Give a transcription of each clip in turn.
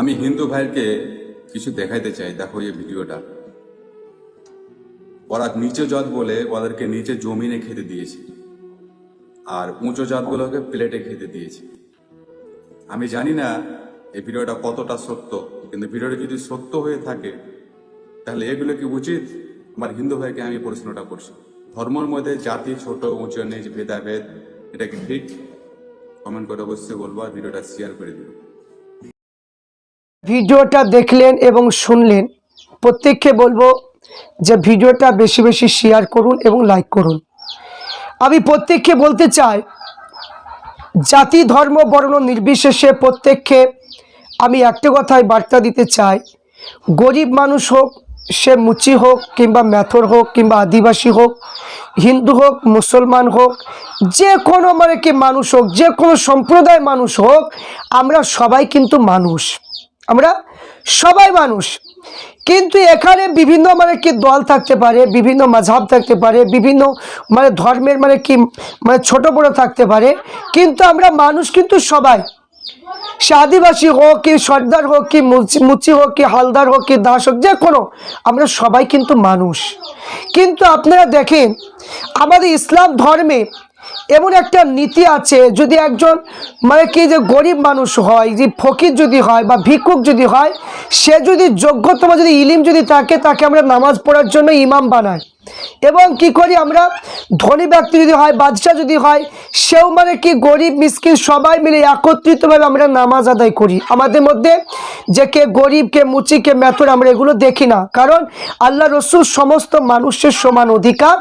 আমি হিন্দু ভাইকে কিছু দেখাইতে চাই। দেখো এই ভিডিওটা। ওরা নিচে জাত বলে ওদেরকে নিচে জমিনে খেতে দিয়েছে। আর উঁচু জাতগুলোকে প্লেটে খেতে দিয়েছে। আমি জানি না এই ভিডিওটা কতটা সত্য, কিন্তু ভিডিওটা যদি সত্য হয়ে থাকে, তাহলে এগুলো কি উচিত? আমার হিন্দু ভাইকে আমি প্রশ্নটা করছি। ধর্মের মধ্যে জাতি ছোট, উঁচু, নিচ, ভেদাভেদ, এটা কি ঠিক? কমেন্ট করে অবশ্যই বলব আর ভিডিওটা শেয়ার করে দিও। ভিডিওটা দেখলেন এবং শুনলেন, প্রত্যেককে বলব যে ভিডিওটা বেশি বেশি শেয়ার করুন এবং লাইক করুন। আমি প্রত্যেককে বলতে চাই, জাতি, ধর্ম, বর্ণ নির্বিশেষে প্রত্যেককে আমি একটা কথাই বার্তা দিতে চাই, গরিব মানুষ হোক, সে মুচি হোক কিংবা ম্যাথর হোক কিংবা আদিবাসী হোক, হিন্দু হোক, মুসলমান হোক, যে কোনো মানে কি মানুষ হোক, যে কোনো সম্প্রদায় মানুষ হোক, আমরা সবাই কিন্তু মানুষ। আমরা সবাই মানুষ। কিন্তু এখানে বিভিন্ন মানে কি দল থাকতে পারে, বিভিন্ন মাঝাব থাকতে পারে, বিভিন্ন মানে ধর্মের মানে কি মানে ছোট বড় থাকতে পারে। কিন্তু আমরা মানুষ কিন্তু সবাই। সে আদিবাসী হোক কি সর্দার হোক কি মুচি- হোক কি হালদার হোক কি দাস হোক, যে কোনো, আমরা সবাই কিন্তু মানুষ। কিন্তু আপনারা দেখেন, আমাদের ইসলাম ধর্মে এমন একটা নীতি আছে, যদি একজন মানে কি যে গরিব মানুষ হয়, যে ফকির যদি হয় বা ভিক্ষুক যদি হয়, সে যদি যোগ্যতম, যদি ইলিম যদি থাকে, তাকে আমরা নামাজ পড়ার জন্য ইমাম বানাই এবং কি করি আমরা? ধনী ব্যক্তি যদি হয়, বাদশাহ যদি হয়, সেও মানে কি গরিব, মিসকিন সবাই মিলে একত্রিতভাবে আমরা নামাজ আদায় করি। আমাদের মধ্যে যে কে গরিব, কে মুচি, কে মেথর আমরা এগুলো দেখি না। কারণ আল্লাহ রসুল সমস্ত মানুষের সমান অধিকার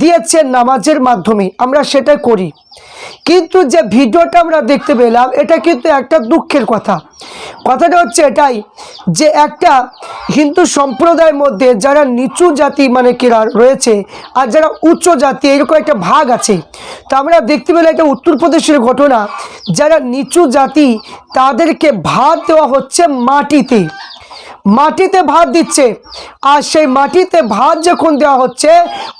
দিয়েছেন নামাজের মাধ্যমে। আমরা সেটাই করি। কিন্তু যে ভিডিওটা আমরা দেখতে পেলাম, এটা কিন্তু একটা দুঃখের কথা। কথাটা হচ্ছে এটাই যে একটা হিন্দু সম্প্রদায়ের মধ্যে যারা নিচু জাতি মানে কিরা রয়েছে আর যারা উচ্চ জাতি, এরকম একটা ভাগ আছে। তো আমরা দেখতে পেলাম একটা উত্তরপ্রদেশের ঘটনা। যারা নিচু জাতি, তাদেরকে ভাত দেওয়া হচ্ছে মাটিতে। মাটিতে ভাত দিচ্ছে। আর সেই মাটিতে ভাত যখন দেওয়া হচ্ছে,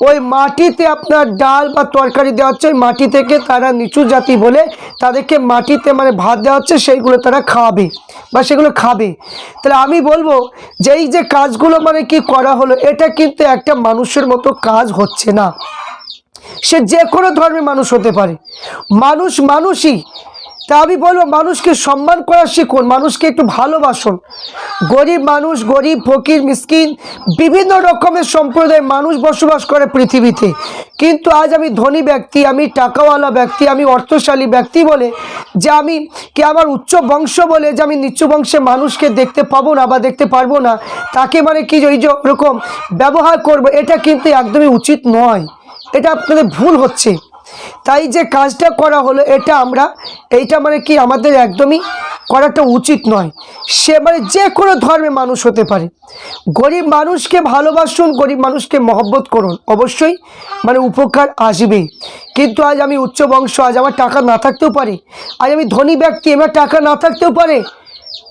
ওই মাটিতে আপনার ডাল বা তরকারি দেওয়া হচ্ছে, ওই মাটি থেকে তারা নিচু জাতি বলে তাদেরকে মাটিতে মানে ভাত দেওয়া হচ্ছে, সেইগুলো তারা খাওয়াবে বা সেগুলো খাবে। তাহলে আমি বলব যে এই যে কাজগুলো মানে কি করা হলো, এটা কিন্তু একটা মানুষের মতো কাজ হচ্ছে না। সে যে কোনো ধর্মের মানুষ হতে পারে। মানুষ মানুষই। তা আমি বলব মানুষকে সম্মান করা শিখুন, মানুষকে একটু ভালোবাসুন। গরিব মানুষ, গরিব, ফকির, মিসকিন, বিভিন্ন রকমের সম্প্রদায়ের মানুষ বসবাস করে পৃথিবীতে। কিন্তু আজ আমি ধনী ব্যক্তি, আমি টাকাওয়ালা ব্যক্তি, আমি অর্থশালী ব্যক্তি বলে যে আমি কি আমার উচ্চ বংশ বলে যে আমি নিচু বংশের মানুষকে দেখতে পাবো না বা দেখতে পারব না, তাকে মানে কি ওই যে ওরকম ব্যবহার করব, এটা কিন্তু একদমই উচিত নয়। এটা আপনাদের ভুল হচ্ছে। তাই যে কাজটা করা হলো, এটা আমরা, এইটা মানে কি আমাদের একদমই করাটা উচিত নয়। সে মানে যে কোনো ধর্মের মানুষ হতে পারে। গরিব মানুষকে ভালোবাসুন, গরিব মানুষকে মহব্বত করুন। অবশ্যই মানে উপকার আসবে কিন্তু আজ আমি উচ্চ বংশ, আজ আমার টাকা না থাকতেও পারে। আজ আমি ধনী ব্যক্তি আমার টাকা না থাকতেও পারে।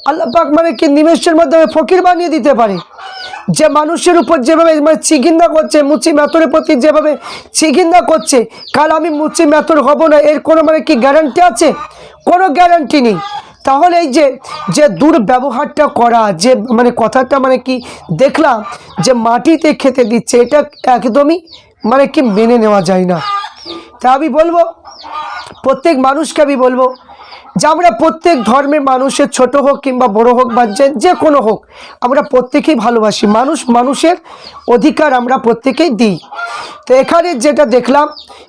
আল্লাহ পাক মানে কি নিমেষের মাধ্যমে ফকির বানিয়ে দিতে পারে। যে মানুষের উপর যেভাবে মানে চিকিন্দা করছে, মুচি মেথরের প্রতি যেভাবে চিকিন্দা করছে, কাল আমি মুচি মেথর হব না, এর কোনো মানে কি গ্যারান্টি আছে? কোনো গ্যারান্টি নেই। তাহলে এই যে যে দুর্ব্যবহারটা করা, যে মানে কথাটা মানে কি, দেখলাম যে মাটিতে খেতে দিচ্ছে, এটা একদমই মানে কি মেনে নেওয়া যায় না। তা আমি বলব, প্রত্যেক মানুষকে আমি বলব যে আমরা প্রত্যেক ধর্মের মানুষের ছোট হোক কিংবা বড় হোক বা যে যে কোনো হোক, আমরা প্রত্যেকেই ভালোবাসি। মানুষ মানুষের অধিকার আমরা প্রত্যেকেই দিই। তো এখানে যেটা দেখলাম,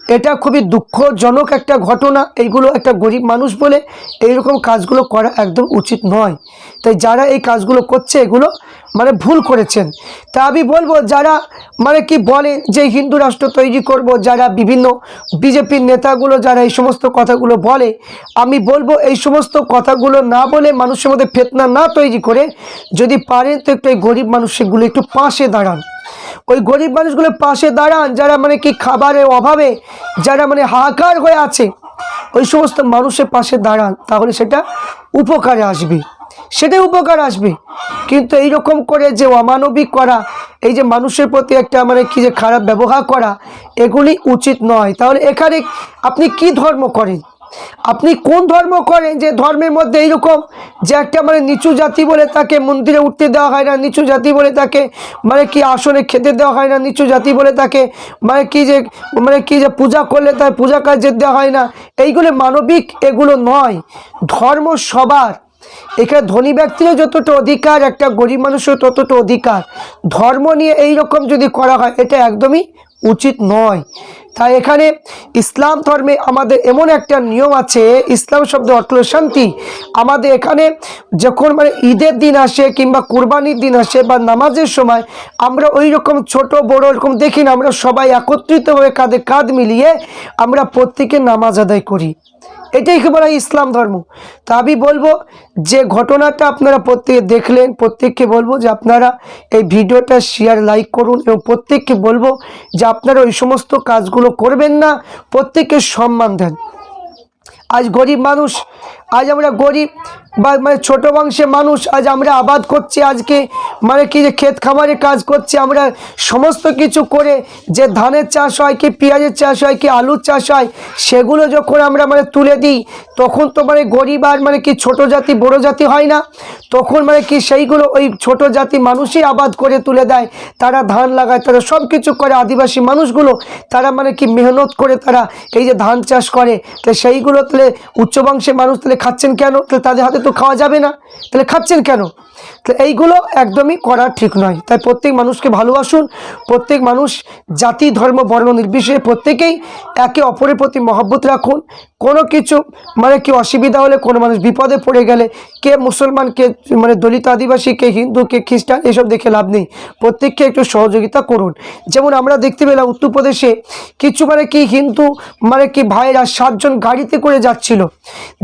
এটা খুবই দুঃখজনক একটা ঘটনা। এইগুলো একটা গরিব মানুষ বলে এইরকম কাজগুলো করা একদম উচিত নয়। তাই যারা এই কাজগুলো করছে, এগুলো মানে ভুল করেছেন। তা আমি বলব, যারা মানে কি বলে যে হিন্দু রাষ্ট্র তৈরি করব, যারা বিভিন্ন বিজেপির নেতাগুলো যারা এই সমস্ত কথাগুলো বলে, আমি বলব এই সমস্ত কথাগুলো না বলে মানুষের মধ্যে ফেতনা না তৈরি করে যদি পারেন তো একটু গরিব মানুষগুলো একটু পাশে দাঁড়ান। ওই গরিব মানুষগুলোর পাশে দাঁড়ান, যারা মানে কি খাবারের অভাবে, যারা মানে হাহাকার হয়ে আছে, ওই সমস্ত মানুষের পাশে দাঁড়ান, তাহলে সেটা উপকারে আসবে। সেটাই উপকার আসবে। কিন্তু এই রকম করে যে অমানবিক করা, এই যে মানুষের প্রতি একটা মানে কি যে খারাপ ব্যবহার করা, এগুলি উচিত নয়। তাহলে এখানে আপনি কি ধর্ম করেন? আপনি কোন ধর্ম করেন যে ধর্মের মধ্যে এইরকম যে একটা মানে নিচু জাতি বলে তাকে মন্দিরে উঠতে দেওয়া হয় না, নিচু জাতি বলে তাকে মানে কি আসনে খেতে দেওয়া হয় না, নিচু জাতি বলে তাকে মানে কি যে মানে কি যে পূজা করলে তার পূজা কার্যে দেওয়া হয় না। এইগুলো মানবিক, এগুলো নয়। ধর্ম সবার। এখানে ধনী ব্যক্তিরও যতটা অধিকার, একটা গরিব মানুষের ততটা অধিকার। ধর্ম নিয়ে এই রকম যদি করা হয়, এটা একদমই উচিত নয়। তাই এখানে ইসলাম ধর্মে আমাদের এমন একটা নিয়ম আছে, ইসলাম শব্দ অর্থ শান্তি। আমাদের এখানে যখন মানে ঈদের দিন আসে কিংবা কুরবানির দিন আসে বা নামাজের সময়, আমরা ওই রকম ছোট, বড় এরকম দেখি না, আমরা সবাই একত্রিতভাবে কাঁধে কাঁধ মিলিয়ে আমরা প্রত্যেকে নামাজ আদায় করি। এটাই একেবারে ইসলাম ধর্ম। তা আমি বলব যে ঘটনাটা আপনারা প্রত্যেকে দেখলেন, প্রত্যেককে বলব যে আপনারা এই ভিডিওটা শেয়ার লাইক করুন এবং প্রত্যেককে বলব যে আপনারা ওই সমস্ত কাজগুলো করবেন না, প্রত্যেককে সম্মান দেন। আজ গরিব মানুষ, আজ আমরা গরিব বা মানে ছোটো বংশের মানুষ, আজ আমরা আবাদ করছি আজকে মানে কি যে ক্ষেত খামারে কাজ করছি, আমরা সমস্ত কিছু করে যে ধানের চাষ হয় কি পেঁয়াজের চাষ হয় কি আলুর চাষ হয়, সেগুলো যখন আমরা মানে তুলে দিই, তখন তো মানে গরিব আর মানে কি ছোট জাতি বড় জাতি হয় না। তখন মানে কি সেইগুলো ওই ছোট জাতি মানুষই আবাদ করে তুলে দেয়, তারা ধান লাগায়, তারা সব কিছু করে, আদিবাসী মানুষগুলো তারা মানে কি মেহনত করে তারা এই যে ধান চাষ করে। তো সেইগুলো তাহলে উচ্চ বংশের মানুষ তাহলে খাচ্ছেন কেন? তাহলে তাদের হাতে তো খাওয়া যাবে না। তাহলে খাচ্ছেন কেন? তো এইগুলো একদমই করা ঠিক নয়। তাই প্রত্যেক মানুষকে ভালোবাসুন, প্রত্যেক মানুষ জাতি, ধর্ম, বর্ণ নির্বিশেষে প্রত্যেকেই একে অপরের প্রতি মহব্বত রাখুন। কোনো কিছু মানে কি অসুবিধা হলে কোনো মানুষ বিপদে পড়ে গেলে কে মুসলমান, কে মানে দলিত আদিবাসী, কে হিন্দু, কে খ্রিস্টান, এসব দেখে লাভ নেই। প্রত্যেককে একটু সহযোগিতা করুন। যেমন আমরা দেখতে পেলাম উত্তরপ্রদেশে কিছু মানে কি হিন্দু মানে কি ভাইরা সাতজন গাড়িতে করে যাচ্ছিল।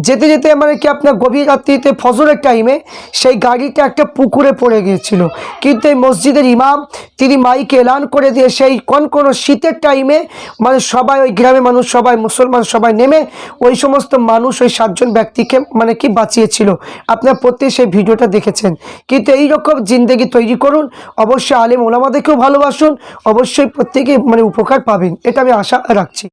যেতে যেতে মানে কি আপনার গভীর রাত্রিতে ফজরের টাইমে সেই গাড়িটা একটা পুকুরে পড়ে গিয়েছিল। কিন্তু এই মসজিদের ইমাম, তিনি মাইকে এলান করে দিয়ে সেই কোন কোনো শীতের টাইমে মানে সবাই ওই গ্রামের মানুষ সবাই, মুসলমান সবাই নেমে ওই সমস্ত মানুষ ওই সাতজন ব্যক্তিকে মানে কি বাঁচিয়েছিল। আপনার প্রত্যেক সেই ভিডিওটা দেখেছেন। কিন্তু এই রকম জিন্দেগি তৈরি করুন, অবশ্যই আলেম ওলামাদেরকেও ভালোবাসুন, অবশ্যই প্রত্যেকে মানে উপকার পাবেন। এটা আমি আশা রাখছি।